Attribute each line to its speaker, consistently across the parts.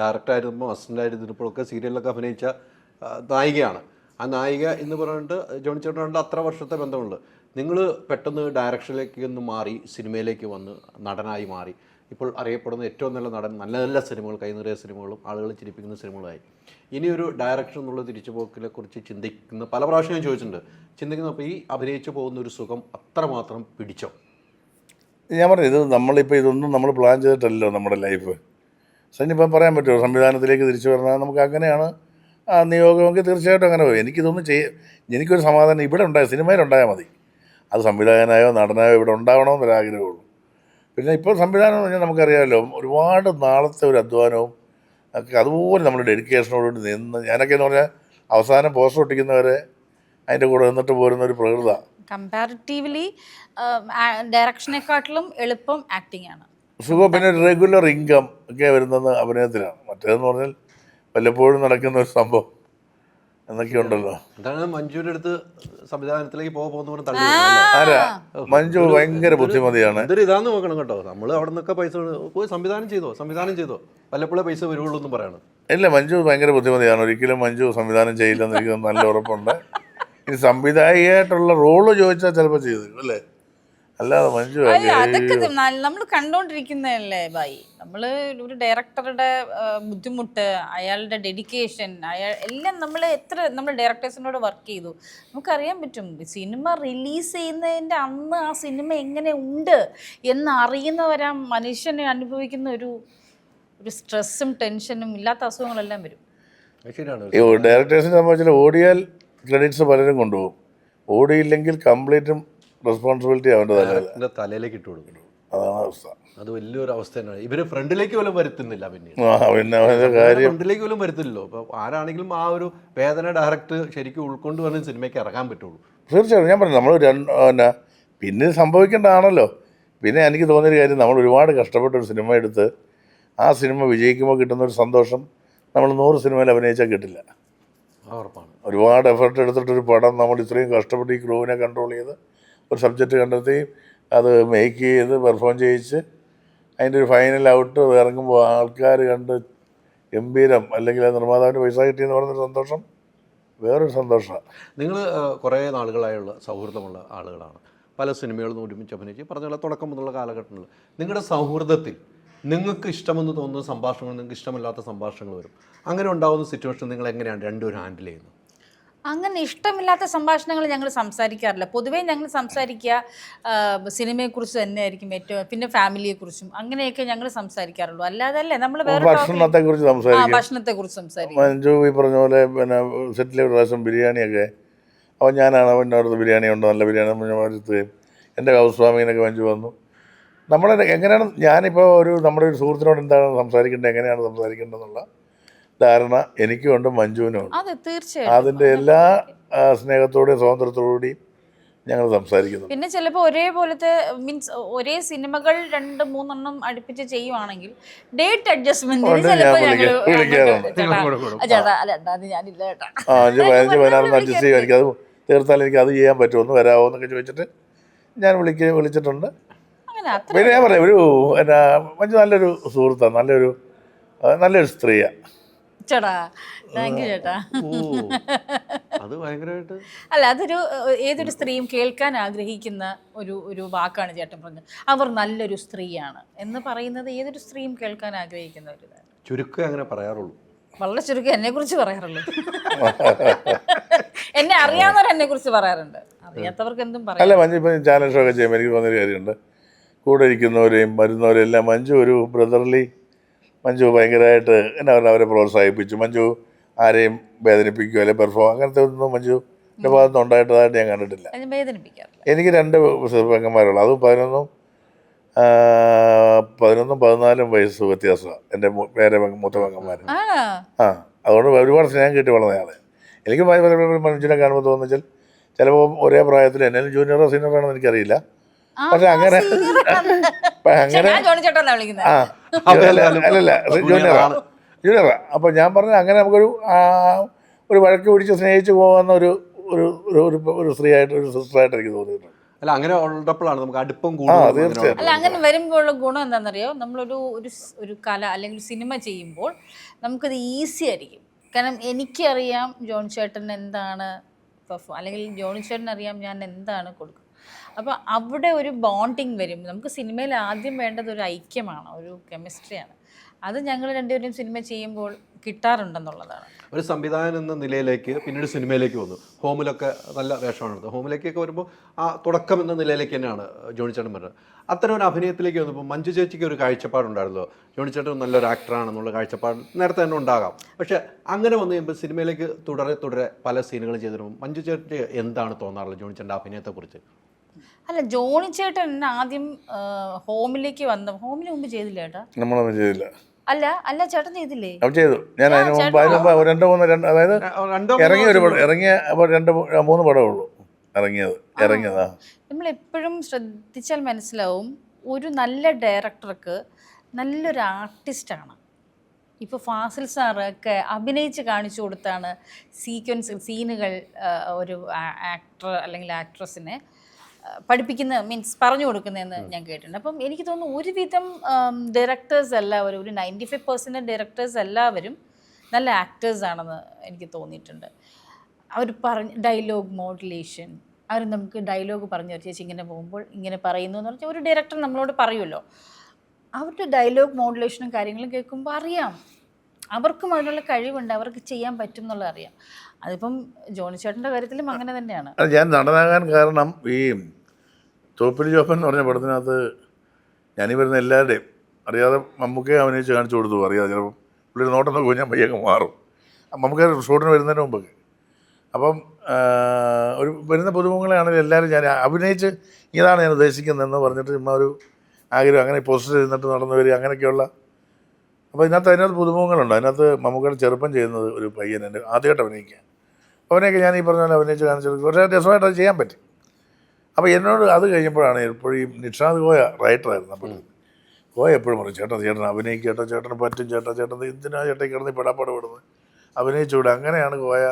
Speaker 1: ഡയറക്ടറായിരുന്നപ്പോൾ അസിസ്റ്റന്റായിരുന്നപ്പോഴൊക്കെ സീരിയലിലൊക്കെ അഭിനയിച്ച നായികയാണ്. ആ നായിക എന്ന് പറഞ്ഞിട്ട് ജോണി ചേട്ടനുണ്ട് അത്ര വർഷത്തെ ബന്ധമുണ്ട്. നിങ്ങൾ പെട്ടെന്ന് ഡയറക്ഷനിലേക്ക് ഒന്ന് മാറി സിനിമയിലേക്ക് വന്ന് നടനായി മാറി. ഇപ്പോൾ അറിയപ്പെടുന്ന ഏറ്റവും നല്ല നടൻ നല്ല നല്ല സിനിമകൾ കൈനിറിയ സിനിമകളും ആളുകളെ ചിരിപ്പിക്കുന്ന സിനിമകളായി. ഇനിയൊരു ഡയറക്ഷൻ എന്നുള്ള തിരിച്ചുപോക്കിനെ കുറിച്ച് ചിന്തിക്കുന്ന പല പ്രാവശ്യം ഞാൻ ചോദിച്ചിട്ടുണ്ട്. ചിന്തിക്കുന്നപ്പോൾ ഈ അഭിനയിച്ചു പോകുന്ന ഒരു സുഖം അത്രമാത്രം പിടിച്ചോ?
Speaker 2: ഞാൻ പറഞ്ഞു ഇത് നമ്മളിപ്പോൾ ഇതൊന്നും നമ്മൾ പ്ലാൻ ചെയ്തിട്ടല്ലോ നമ്മുടെ ലൈഫ് ഇപ്പം പറയാൻ പറ്റുമോ? സംവിധാനത്തിലേക്ക് തിരിച്ചു പറഞ്ഞാൽ നമുക്ക് അങ്ങനെയാണ്. ആ നിയോഗമെങ്കിൽ തീർച്ചയായിട്ടും അങ്ങനെ പോകും എനിക്കിതൊന്നും ചെയ്യ എനിക്കൊരു സമാധാനം ഇവിടെ ഉണ്ടായ സിനിമയിലുണ്ടായാൽ മതി. അത് സംവിധായകനായോ നടനായോ ഇവിടെ ഉണ്ടാവണമെന്നൊരു ആഗ്രഹമുള്ളൂ. പിന്നെ ഇപ്പോൾ സംവിധാനം എന്ന് പറഞ്ഞാൽ നമുക്കറിയാമല്ലോ ഒരുപാട് നാളത്തെ ഒരു അധ്വാനവും ഒക്കെ അതുപോലെ നമ്മൾ ഡെഡിക്കേഷനോടുകൂടി നിന്ന് ഞാനൊക്കെ എന്ന് പറഞ്ഞാൽ അവസാനം പോസ്റ്റർ ഒട്ടിക്കുന്നവരെ അതിന്റെ കൂടെ നിന്നിട്ട് പോരുന്ന ഒരു പ്രകൃത
Speaker 3: കമ്പാരിറ്റീവ്ലി ഡയറക്ഷനെക്കാട്ടിലും എളുപ്പം ആക്ടിംഗ് ആണ്.
Speaker 2: സുഖം പിന്നെ ഒരു റെഗുലർ ഇൻകം ഒക്കെ വരുന്നത് അഭിനയത്തിലാണ് മറ്റേതെന്ന് പറഞ്ഞാൽ വല്ലപ്പോഴും നടക്കുന്ന ഒരു സംഭവം എന്നൊക്കെ ഉണ്ടല്ലോ.
Speaker 1: എന്താണ് മഞ്ജുവിന്റെ അടുത്ത് സംവിധാനത്തിലേക്ക്
Speaker 2: ആരാ മഞ്ജു ഭയങ്കര ബുദ്ധിമതിയാണ്.
Speaker 1: എന്തൊരു ഇതാന്ന് നോക്കണം കേട്ടോ. നമ്മൾ അവിടെ നിന്നൊക്കെ പൈസ പോയി സംവിധാനം ചെയ്തോ? സംവിധാനം ചെയ്തോ? വല്ലപ്പോഴേ പൈസ വരുവുള്ളൂ എന്ന് പറയണം.
Speaker 2: ഇല്ല മഞ്ജു ഭയങ്കര ബുദ്ധിമതിയാണ്. ഒരിക്കലും മഞ്ജു സംവിധാനം ചെയ്യില്ലെന്ന് എനിക്ക് നല്ല ഉറപ്പുണ്ട്. ഇനി സംവിധായികയായിട്ടുള്ള റോൾ ചോദിച്ചാൽ ചിലപ്പോൾ ചെയ്തു അല്ലേ? അല്ലാതെ മഞ്ജു
Speaker 3: അല്ല അതൊക്കെ നമ്മൾ കണ്ടോണ്ടിരിക്കുന്നതല്ലേ ബായി? നമ്മൾ ഒരു ഡയറക്ടറുടെ ബുദ്ധിമുട്ട് അയാളുടെ ഡെഡിക്കേഷൻ അയാൾ എല്ലാം നമ്മൾ എത്ര നമ്മൾ ഡയറക്ടേഴ്സിനോട് വർക്ക് ചെയ്തു. നമുക്കറിയാൻ പറ്റും സിനിമ റിലീസ് ചെയ്യുന്നതിന്റെ അന്ന് ആ സിനിമ എങ്ങനെ ഉണ്ട് എന്ന് അറിയുന്നവരാ മനുഷ്യനെ അനുഭവിക്കുന്ന ഒരു ഒരു സ്ട്രെസ്സും ടെൻഷനും ഇല്ലാത്ത അസുഖങ്ങളെല്ലാം വരും.
Speaker 2: ഈ ഡയറക്ടേഴ്സിനെ സംബന്ധിച്ചാൽ ഓടിയാൽ ക്രെഡിറ്റ്സ് പലരും കൊണ്ടുപോകും. ഓടിയില്ലെങ്കിൽ കംപ്ലീറ്റും റെസ്പോൺസിബിലിറ്റി അവന്റെ തലയിൽ
Speaker 1: തലയിലേക്ക് ഇട്ട് കൊടുക്കണം
Speaker 2: അതാണ് അവസ്ഥ.
Speaker 1: അത് വലിയൊരു അവസ്ഥ തന്നെയാണ്. ഇവർ ഫ്രണ്ടിലേക്ക് പോലും വരുത്തുന്നില്ല പിന്നെ. ഫ്രണ്ടിലേക്ക് പോലും വരുത്തില്ലല്ലോ. അപ്പോൾ ആരാണെങ്കിലും ആ ഒരു വേദന ഡയറക്റ്റ് ശരിക്കും ഉൾക്കൊണ്ട് വേണം സിനിമയ്ക്ക് ഇറങ്ങാൻ പറ്റുള്ളൂ.
Speaker 2: തീർച്ചയായിട്ടും. ഞാൻ പറഞ്ഞു നമ്മൾ രണ്ട് പിന്നെ പിന്നെ സംഭവിക്കേണ്ടതാണല്ലോ. പിന്നെ എനിക്ക് തോന്നിയൊരു കാര്യം നമ്മൾ ഒരുപാട് കഷ്ടപ്പെട്ട ഒരു സിനിമ എടുത്ത് ആ സിനിമ വിജയിക്കുമ്പോൾ കിട്ടുന്ന ഒരു സന്തോഷം നമ്മൾ നൂറ് സിനിമയിൽ അഭിനയിച്ചാൽ കിട്ടില്ല. ഒരുപാട് എഫർട്ട് എടുത്തിട്ടൊരു പടം നമ്മൾ ഇത്രയും കഷ്ടപ്പെട്ട് ഈ ക്രൂവിനെ കൺട്രോൾ ചെയ്ത് ഒരു സബ്ജക്റ്റ് കണ്ടെത്തി അത് മേക്ക് ചെയ്ത് പെർഫോം ചെയ്യിച്ച് അതിന്റെ ഒരു ഫൈനൽ ഔട്ട് ഇറങ്ങുമ്പോൾ ആൾക്കാർ കണ്ട് ഗംഭീരം. അല്ലെങ്കിൽ ആ നിർമ്മാതാവിന്റെ പൈസ കിട്ടിയെന്ന് പറഞ്ഞൊരു സന്തോഷം. വേറൊരു സന്തോഷമാണ്.
Speaker 1: നിങ്ങൾ കുറേ നാളുകളായുള്ള സൗഹൃദമുള്ള ആളുകളാണ്. പല സിനിമകളും ഒരുമിച്ച് അഭിനയിച്ച് പറഞ്ഞ പോലെ തുടക്കം മുതലുള്ള കാലഘട്ടങ്ങളിൽ നിങ്ങളുടെ സൗഹൃദത്തിൽ നിങ്ങൾക്ക് ഇഷ്ടമെന്ന് തോന്നുന്ന സംഭാഷണങ്ങൾ നിങ്ങൾക്ക് ഇഷ്ടമല്ലാത്ത സംഭാഷണങ്ങൾ വരും. അങ്ങനെ ഉണ്ടാകുന്ന സിറ്റുവേഷൻ നിങ്ങൾ എങ്ങനെയാണ് രണ്ടുപേരും ഹാൻഡിൽ ചെയ്യുന്നത്?
Speaker 3: അങ്ങനെ ഇഷ്ടമില്ലാത്ത സംഭാഷണങ്ങൾ ഞങ്ങൾ സംസാരിക്കാറില്ല. പൊതുവേ ഞങ്ങൾ സംസാരിക്കുക സിനിമയെക്കുറിച്ച് തന്നെയായിരിക്കും ഏറ്റവും പിന്നെ ഫാമിലിയെക്കുറിച്ചും അങ്ങനെയൊക്കെ ഞങ്ങൾ സംസാരിക്കാറുള്ളൂ. അല്ലാതെ അല്ലേ നമ്മൾ വേറെ topic-
Speaker 2: ഭക്ഷണത്തെ കുറിച്ച്
Speaker 3: ആ
Speaker 2: സംസാരിക്കും.
Speaker 3: ഭക്ഷണത്തെക്കുറിച്ച് സംസാരിക്കും.
Speaker 2: മഞ്ജു ഈ പറഞ്ഞ പോലെ പിന്നെ സെറ്റിലെ ഒരു പ്രാവശ്യം ബിരിയാണിയൊക്കെ അപ്പോൾ ഞാനാണ് അവന്റെ അടുത്ത് ബിരിയാണി ഉണ്ടോ നല്ല ബിരിയാണി വരുത്തുകയും എന്റെ ഹൗസ് വാമിങ്ങിനൊക്കെ മഞ്ജു വന്നു. നമ്മളെ എങ്ങനെയാണ് ഞാനിപ്പോൾ ഒരു നമ്മുടെ ഒരു സുഹൃത്തിനോട് എന്താണ് സംസാരിക്കേണ്ടത് എങ്ങനെയാണ് സംസാരിക്കേണ്ടതെന്നുള്ള ധാരണ എനിക്കും ഉണ്ട് മഞ്ജുവിനും ഉണ്ട്
Speaker 3: അതെ.
Speaker 2: അതിന്റെ എല്ലാ സ്നേഹത്തോടെയും സ്വാതന്ത്ര്യത്തോടുകൂടിയും ഞങ്ങൾ സംസാരിക്കുന്നു.
Speaker 3: പിന്നെ ചിലപ്പോൾ ഒരേപോലത്തെ മീൻസ് ഒരേ സിനിമകൾ രണ്ട് മൂന്നെണ്ണം അടുപ്പിച്ച് ചെയ്യുവാണെങ്കിൽ ഡേറ്റ് അഡ്ജസ്റ്റ്മെന്റ്
Speaker 2: എനിക്ക് ഞാൻ
Speaker 3: ചിലപ്പോൾ ഞങ്ങൾ
Speaker 2: വിളിക്കാം- വിളിക്കാറുണ്ട്.
Speaker 3: ചേട്ടാ അല്ല ഏട്ടാ, അത് ഞാനില്ല ചേട്ടാ
Speaker 2: അഞ്ച് പതിനഞ്ച് പതിനാറിന് അഡ്ജസ്റ്റ് ചെയ്യും. എനിക്കത് തീർത്താൽ എനിക്ക് അത് ചെയ്യാൻ പറ്റുമോ ഒന്ന് വരാമോ എന്നൊക്കെ ചോദിച്ചിട്ട് ഞാൻ വിളിക്കുകയും വിളിച്ചിട്ടുണ്ട്.
Speaker 3: അങ്ങനെ അത്ര
Speaker 2: പിന്നെ ഞാൻ പറയാം ഒരു എന്നാ മഞ്ജു നല്ലൊരു സുഹൃത്താണ് നല്ലൊരു നല്ലൊരു സ്ത്രീയാണ്.
Speaker 3: ചേട്ടാ താങ്ക് യു ചേട്ടാ.
Speaker 1: ഓ അത് ഭയങ്കരമായിട്ട്.
Speaker 3: അല്ല അതൊരു ഏതൊരു സ്ത്രീയും കേൾക്കാൻ ആഗ്രഹിക്കുന്ന ഒരു ഒരു വാക്കാണ് ചേട്ടൻ പറഞ്ഞത്. അവർ നല്ലൊരു സ്ത്രീയാണ് എന്ന് പറയുന്നത് ഏതൊരു സ്ത്രീയും കേൾക്കാൻ ആഗ്രഹിക്കുന്ന ഒരു ഇതാണ്.
Speaker 1: ചുരുക്കം അങ്ങനെ പറയാറുള്ളൂ.
Speaker 3: വളരെ ചുരുക്കം എന്നെ കുറിച്ച് പറയാറുള്ളൂ എന്നെ അറിയാവുന്നവർ എന്നെ കുറിച്ച് പറയാറുണ്ട്. അറിയാത്തവർക്ക് എന്തും പറയാം.
Speaker 2: അല്ല മഞ്ജു ഇപ്പം ചാനൽ ഷോ ഒക്കെ ചെയ്യുമ്പോൾ എനിക്ക് തോന്നിയൊരു കാര്യമുണ്ട്. കൂടെ ഇരിക്കുന്നവരെയും വരുന്നവരെയും എല്ലാം മഞ്ജു ഒരു ബ്രദർലി മഞ്ജു ഭയങ്കരമായിട്ട് എന്നാ പറഞ്ഞാൽ അവരെ പ്രോത്സാഹിപ്പിച്ചു. മഞ്ജു ആരെയും വേദനിപ്പിക്കുകയോ അല്ലെങ്കിൽ പെർഫോം അങ്ങനത്തെ ഒന്നും മഞ്ജു എന്റെ ഭാഗത്തുനിന്ന് ഉണ്ടായിട്ടതായിട്ട് ഞാൻ കണ്ടിട്ടില്ല. എനിക്ക് രണ്ട് പെങ്ങന്മാരുള്ളു. അതും പതിനൊന്നും പതിനൊന്നും പതിനാലും വയസ്സ് വ്യത്യാസമാണ്. എന്റെ പേരെ മൂത്ത പെങ്ങന്മാർ ആ അതുകൊണ്ട് ഒരുപാട് സ്നേഹം കിട്ടി വളർന്നയാളെ എനിക്ക് മനുഷ്യനെ കാണുമ്പോൾ തോന്നുവെച്ചാൽ ചിലപ്പോൾ ഒരേ പ്രായത്തിൽ എന്നാലും ജൂനിയറോ സീനിയറോ ആണെന്ന് എനിക്കറിയില്ല. പക്ഷെ അങ്ങനെ അങ്ങനെ ആ അല്ലല്ല ജൂനിയറാണ് ജൂനിയറാ. അപ്പോൾ ഞാൻ പറഞ്ഞ അങ്ങനെ നമുക്കൊരു ഒരു വഴക്ക് പിടിച്ച് സ്നേഹിച്ച് പോകുന്ന ഒരു ഒരു ഒരു ഒരു ഒരു സ്ത്രീയായിട്ട് ഒരു സിസ്റ്ററായിട്ട് എനിക്ക് തോന്നിയിട്ടുണ്ട്
Speaker 1: അല്ല അങ്ങനെ ഉള്ളപ്പോഴാണ് നമുക്ക് അടുപ്പം
Speaker 3: അല്ല അങ്ങനെ വരുമ്പോഴുള്ള ഗുണം എന്താണെന്നറിയോ? നമ്മളൊരു ഒരു ഒരു കല അല്ലെങ്കിൽ സിനിമ ചെയ്യുമ്പോൾ നമുക്കത് ഈസി ആയിരിക്കും. കാരണം എനിക്കറിയാം ജോൺ ചേട്ടൻ എന്താണ് പെർഫോം അല്ലെങ്കിൽ ജോണി ചേട്ടൻ അറിയാം ഞാൻ എന്താണ് കൊടുക്കുക അപ്പോൾ അവിടെ ഒരു ബോണ്ടിങ് വരും. നമുക്ക് സിനിമയിൽ ആദ്യം വേണ്ടത് ഒരു ഐക്യമാണ് ഒരു കെമിസ്ട്രിയാണ് അത് ഞങ്ങൾ രണ്ടുപേരും സിനിമ ചെയ്യുമ്പോൾ കിട്ടാറുണ്ടെന്നുള്ളതാണ്.
Speaker 1: ഒരു സംവിധായകൻ എന്ന നിലയിലേക്ക് പിന്നീട് സിനിമയിലേക്ക് വന്നു. ഹോമിലൊക്കെ നല്ല വേഷമാണ് ഹോമിലേക്കൊക്കെ വരുമ്പോൾ ആ തുടക്കം എന്ന നിലയിലേക്ക് തന്നെയാണ് ജോണി ചേട്ടൻ പറഞ്ഞത്. അത്തരം ഒരു അഭിനയത്തിലേക്ക് വന്നപ്പോൾ മഞ്ജു ചേച്ചിക്ക് ഒരു കാഴ്ചപ്പാടുണ്ടായിരുന്നല്ലോ ജോണി ചേട്ടൻ നല്ലൊരു ആക്ടറാണെന്നുള്ള കാഴ്ചപ്പാട് നേരത്തെ തന്നെ ഉണ്ടാകാം. പക്ഷേ അങ്ങനെ വന്നു കഴിയുമ്പോൾ സിനിമയിലേക്ക് തുടരെ തുടരെ പല സീനുകളും ചെയ്തിരുമ്പോൾ മഞ്ജു ചേട്ടൻ എന്താണ് തോന്നാറുള്ളത്? ജോണി ചേട്ടന്റെ അഭിനയത്തെക്കുറിച്ച്.
Speaker 3: അല്ല ജോണി ചേട്ടൻ ആദ്യം ഹോമിലേക്ക് വന്ന ഹോമിന് മുമ്പ് ചെയ്തില്ല ചേട്ടാ
Speaker 2: നമ്മളൊന്നും ചെയ്തില്ല.
Speaker 3: അല്ല അല്ല ചേട്ടൻ ചെയ്തില്ലേ?
Speaker 2: അവൻ ചെയ്തു. ഞാൻ അതിന് മുമ്പ് അതിന് മുമ്പ് രണ്ടോ മൂന്നോ രണ്ട് അതായത്
Speaker 1: രണ്ടോ
Speaker 2: ഇറങ്ങിയ ഒരു പടം ഇറങ്ങിയ അപ്പോൾ രണ്ട് മൂന്ന് പടമേ ഉള്ളൂ. ഇറങ്ങിയത് ഇറങ്ങിയതാ.
Speaker 3: നമ്മൾ എപ്പോഴും ശ്രദ്ധിച്ചാൽ മനസ്സിലാവും ഒരു നല്ല ഡയറക്ടർക്ക് നല്ലൊരു ആർട്ടിസ്റ്റാണ്. ഇപ്പോൾ ഫാസിൽ സാറൊക്കെ അഭിനയിച്ച് കാണിച്ചു കൊടുത്താണ് സീക്വൻസ് സീനുകൾ ഒരു ആക്ടർ അല്ലെങ്കിൽ ആക്ട്രസിനെ പഠിപ്പിക്കുന്ന മീൻസ് പറഞ്ഞു കൊടുക്കുന്നതെന്ന് ഞാൻ കേട്ടിട്ടുണ്ട്. അപ്പം എനിക്ക് തോന്നുന്നു ഒരുവിധം ഡയറക്ടേഴ്സ് എല്ലാവരും ഒരു നയന്റി ഫൈവ് പെർസെന്റ് ഡയറക്ടേഴ്സ് എല്ലാവരും നല്ല ആക്ടേഴ്സ് ആണെന്ന് എനിക്ക് തോന്നിയിട്ടുണ്ട്. അവർ പറഞ്ഞ് ഡയലോഗ് മോഡുലേഷൻ അവർ നമുക്ക് ഡയലോഗ് പറഞ്ഞു തരും ചേച്ചി ഇങ്ങനെ പോകുമ്പോൾ ഇങ്ങനെ പറയുന്നു എന്ന് പറഞ്ഞാൽ ഒരു ഡയറക്ടർ നമ്മളോട് പറയുമല്ലോ. അവരുടെ ഡയലോഗ് മോഡുലേഷനും കാര്യങ്ങളും കേൾക്കുമ്പോൾ അറിയാം. അവർക്കും അതിനുള്ള കഴിവുണ്ട് അവർക്ക് ചെയ്യാൻ പറ്റും എന്നുള്ളത് അറിയാം. അതിപ്പം ജോണി ചേട്ടന്റെ കാര്യത്തിലും അങ്ങനെ തന്നെയാണ്.
Speaker 2: ഞാൻ നടനാകാൻ കാരണം ഈ തോപ്പിൽ ജോപ്പൻ എന്ന് പറഞ്ഞ പടത്തിനകത്ത് ഞാനീ വരുന്ന എല്ലാവരുടെയും അറിയാതെ മമ്മൂക്കെ അഭിനയിച്ച് കാണിച്ചു കൊടുത്തു അറിയാതെ ചിലപ്പം പുള്ളിയുടെ നോട്ടം നോക്കുമ്പോൾ ഞാൻ പയ്യങ്ങ് മാറും. മമ്മൂക്കെ ഷൂട്ടിന് വരുന്നതിന് മുമ്പൊക്കെ. അപ്പം ഒരു വരുന്ന പുതുമുഖങ്ങളെയാണെങ്കിലും എല്ലാവരും ഞാൻ അഭിനയിച്ച് ഇതാണ് ഞാൻ ഉദ്ദേശിക്കുന്നതെന്ന് പറഞ്ഞിട്ട് ചുമ്മാ ഒരു ആഗ്രഹം അങ്ങനെ പോസ്റ്റർ ചെയ്തിട്ട് നടന്നു വരിക അങ്ങനെയൊക്കെയുള്ള. അപ്പോൾ ഇതിനകത്ത് അതിനകത്ത് പുതുമുഖങ്ങളുണ്ട്. അതിനകത്ത് മമ്മൂക്കയുടെ ചെറുപ്പം ചെയ്യുന്നത് ഒരു പയ്യൻ എന്റെ ആദ്യമായിട്ട് അഭിനയിക്കുക. അവനെയൊക്കെ ഞാൻ ഈ പറഞ്ഞ പോലെ അഭിനയിച്ച് കാണിച്ചു പക്ഷേ രസമായിട്ട് അത് ചെയ്യാൻ പറ്റി. അപ്പോൾ എന്നോട് അത് കഴിഞ്ഞപ്പോഴാണ് എപ്പോഴും നിഷാദ് ഗോയ റൈറ്ററായിരുന്നു അപ്പോൾ ഗോയ എപ്പോഴും പറയും ചേട്ടൻ ചേട്ടൻ അഭിനയിക്കും ചേട്ടൻ ചേട്ടന് പറ്റും ചേട്ടാ ചേട്ടൻ എന്തിനാ ചേട്ടൻ കിടന്ന് പെടാപ്പാട് വിടുന്നത് അഭിനയിച്ചുകൂടെ അങ്ങനെയാണ് ഗോയ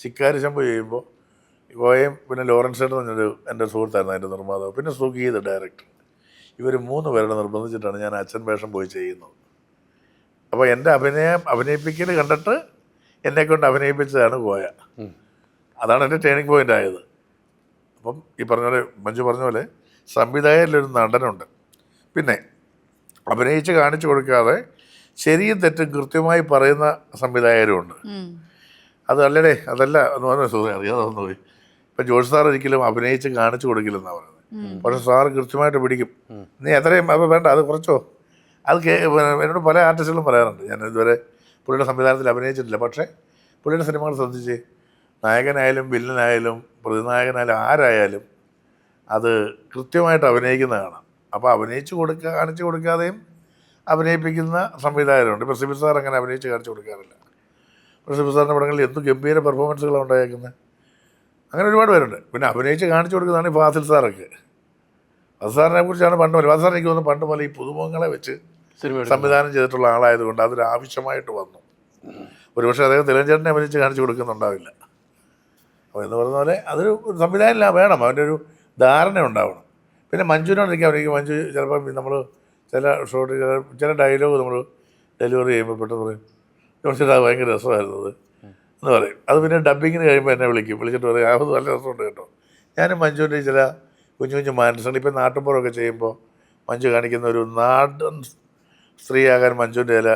Speaker 2: ചിക്കാരി ശമ്പു ചെയ്യുമ്പോൾ ഗോയയും പിന്നെ ലോറൻസ് ചേട്ടൻ പറഞ്ഞൊരു എന്റെ സുഹൃത്തായിരുന്നു അതിന്റെ നിർമ്മാതാവ്. പിന്നെ സുഖീത് ഡയറക്ടർ ഇവർ മൂന്ന് പേരുടെ നിർബന്ധിച്ചിട്ടാണ് ഞാൻ അച്ഛൻ വേഷം പോയി ചെയ്യുന്നത്. അപ്പോൾ എന്റെ അഭിനയം അഭിനയിപ്പിക്കൽ കണ്ടിട്ട് എന്നെ കൊണ്ട് അഭിനയിപ്പിച്ചതാണ് ഗോയ അതാണ് എന്റെ ടേണിംഗ് പോയിന്റ് ആയത്. അപ്പം ഈ പറഞ്ഞ പോലെ മഞ്ജു പറഞ്ഞ പോലെ സംവിധായകരിലൊരു നടനുണ്ട്. പിന്നെ അഭിനയിച്ച് കാണിച്ചു കൊടുക്കാതെ ശരിയും തെറ്റും കൃത്യമായി പറയുന്ന സംവിധായകരുമുണ്ട്. അത് അല്ലടേ അതല്ല എന്ന് പറഞ്ഞ സുഖം അറിയാതെ വന്നു പോയി. ഇപ്പം ജോഷി സാർ ഒരിക്കലും അഭിനയിച്ച് കാണിച്ചു കൊടുക്കില്ലെന്നാണ് പറയുന്നത് പക്ഷെ സാർ കൃത്യമായിട്ട് പിടിക്കും. നീ എത്രയും അപ്പോൾ വേണ്ട അത് കുറച്ചോ. അത് കേ എന്നോട് പല ആർട്ടിസ്റ്റുകളും പറയാറുണ്ട്. ഞാൻ ഇതുവരെ പുള്ളിയുടെ സംവിധാനത്തിൽ അഭിനയിച്ചിട്ടില്ല. പക്ഷേ പുള്ളിയുടെ സിനിമകൾ ശ്രദ്ധിച്ച് നായകനായാലും വില്ലനായാലും പ്രതിനായകനായാലും ആരായാലും അത് കൃത്യമായിട്ട് അഭിനയിക്കുന്ന കാണാം അപ്പോൾ അഭിനയിച്ച് കൊടുക്കുക കാണിച്ചു കൊടുക്കാതെയും അഭിനയിപ്പിക്കുന്ന സംവിധായകരുണ്ട്. ഇപ്പോൾ സാർ അങ്ങനെ അഭിനയിച്ച് കാണിച്ചു കൊടുക്കാറില്ല. ഇപ്പോൾ സിബിൽ സാറിന്റെ പടങ്ങളിൽ എന്ത് ഗംഭീര പെർഫോമൻസുകളാണ് ഉണ്ടായേക്കുന്നത് അങ്ങനെ ഒരുപാട് പേരുണ്ട്. പിന്നെ അഭിനയിച്ച് കാണിച്ചു കൊടുക്കുന്നതാണ് ഈ ഫാസിൽ സാറൊക്കെ. ഫാസിൽ സാറിനെ കുറിച്ചാണ് പണ്ട് പോലെ. ഫാസിൽ സാർ എനിക്ക് തോന്നുന്നു പണ്ട് പോലെ ഈ പുതുമുഖങ്ങളെ വെച്ച് സംവിധാനം ചെയ്തിട്ടുള്ള ആളായതുകൊണ്ട് അതൊരു ആവശ്യമായിട്ട് വന്നു. ഒരുപക്ഷെ അദ്ദേഹം തിലഞ്ചേട്ടനെ അഭിനയിച്ച് കാണിച്ചു കൊടുക്കുന്നുണ്ടാവില്ല. അപ്പോൾ എന്ന് പറഞ്ഞ പോലെ അതൊരു സംവിധാനം വേണം. അവന്റെ ഒരു ധാരണ ഉണ്ടാവണം. പിന്നെ എനിക്ക് അവർക്ക് മഞ്ജു ചിലപ്പം നമ്മൾ ചില ഷോട്ട് ചില ഡയലോഗ് നമ്മൾ ഡെലിവറി ചെയ്യുമ്പോൾ പെട്ടെന്ന് പറയും ചോദിച്ചിട്ട് അത് ഭയങ്കര രസമായിരുന്നത് എന്ന് പറയും. അത് പിന്നെ ഡബ്ബിങ്ങിന് കഴിയുമ്പോൾ എന്നെ വിളിക്കും. വിളിച്ചിട്ട് പറയും അത് നല്ല രസമുണ്ട് കേട്ടോ. ഞാനും മഞ്ജുവിന്റെ ചില കുഞ്ഞു കുഞ്ഞു മാനസങ്ങൾ ഇപ്പം നാട്ടുമ്പുറമൊക്കെ ചെയ്യുമ്പോൾ മഞ്ജു കാണിക്കുന്ന ഒരു നാടൻ സ്ത്രീയാകാൻ മഞ്ജുവിന്റെ ചില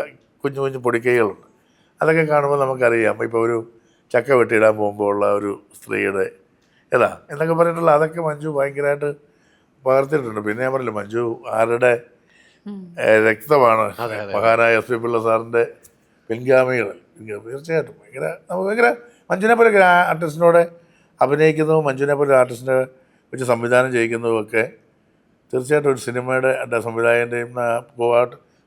Speaker 2: കുഞ്ഞു കുഞ്ഞു പൊടിക്കൈകളുണ്ട്. അതൊക്കെ കാണുമ്പോൾ നമുക്കറിയാം. ഇപ്പോൾ ഒരു ചക്ക വെട്ടിയിടാൻ പോകുമ്പോൾ ഉള്ള ഒരു സ്ത്രീയുടെ ഏതാ? എന്നൊക്കെ പറഞ്ഞിട്ടുള്ള അതൊക്കെ മഞ്ജു ഭയങ്കരമായിട്ട് പകർത്തിയിട്ടുണ്ട്. പിന്നെ ഞാൻ പറഞ്ഞില്ല മഞ്ജു ആരുടെ രക്തമാണ്. മഹാനായ എസ് പി പിള്ള സാറിന്റെ പിൻഗാമികൾ. പിൻഗാമി തീർച്ചയായിട്ടും ഭയങ്കര നമുക്ക് ഭയങ്കര മഞ്ജുനെ പോലെ ആർട്ടിസ്റ്റിനോടെ ആർട്ടിസ്റ്റിനോട് അഭിനയിക്കുന്നതും മഞ്ജുനെ പോലെ ആർട്ടിസ്റ്റിനെ വെച്ച് സംവിധാനം ചെയ്യിക്കുന്നതും ഒക്കെ തീർച്ചയായിട്ടും ഒരു സിനിമയുടെ സംവിധായകന്റെയും സംവിധായകന്റെയും